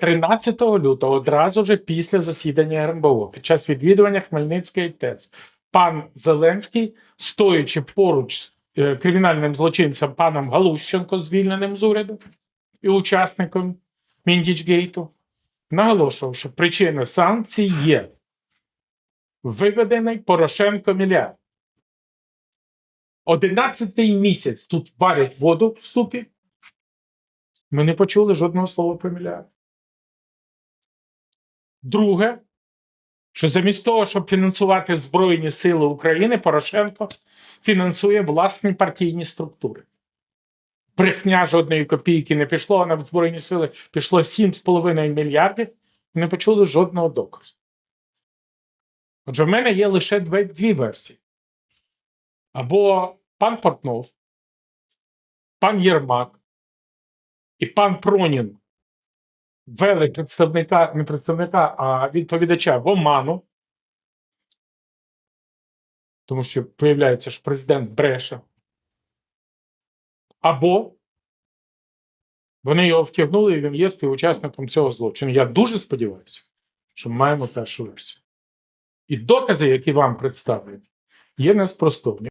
13 лютого, одразу ж після засідання РНБО, під час відвідування Хмельницької ТЕЦ, пан Зеленський, стоячи поруч з е, кримінальним злочинцем паном Галущенко, звільненим з уряду і учасником Міндічгейту, наголошував, що причина санкцій є виведений Порошенко мільярд. Одинадцятий місяць тут варять воду в супі. Ми не почули жодного слова про мільярд. Друге, що замість того, щоб фінансувати Збройні Сили України, Порошенко фінансує власні партійні структури. Брехня жодної копійки не пішло, а на Збройні Сили пішло 7,5 мільярдів. Ми не почули жодного доказу. Отже, в мене є лише дві, дві версії. Або пан Портнов, пан Єрмак і пан Пронін ввели представника, не представника, а відповідача в оману, тому що виявляється, що президент бреше. Або вони його втягнули, і він є співучасником цього злочину. Я дуже сподіваюся, що ми маємо першу версію. І докази, які вам представлені, є неспростовні.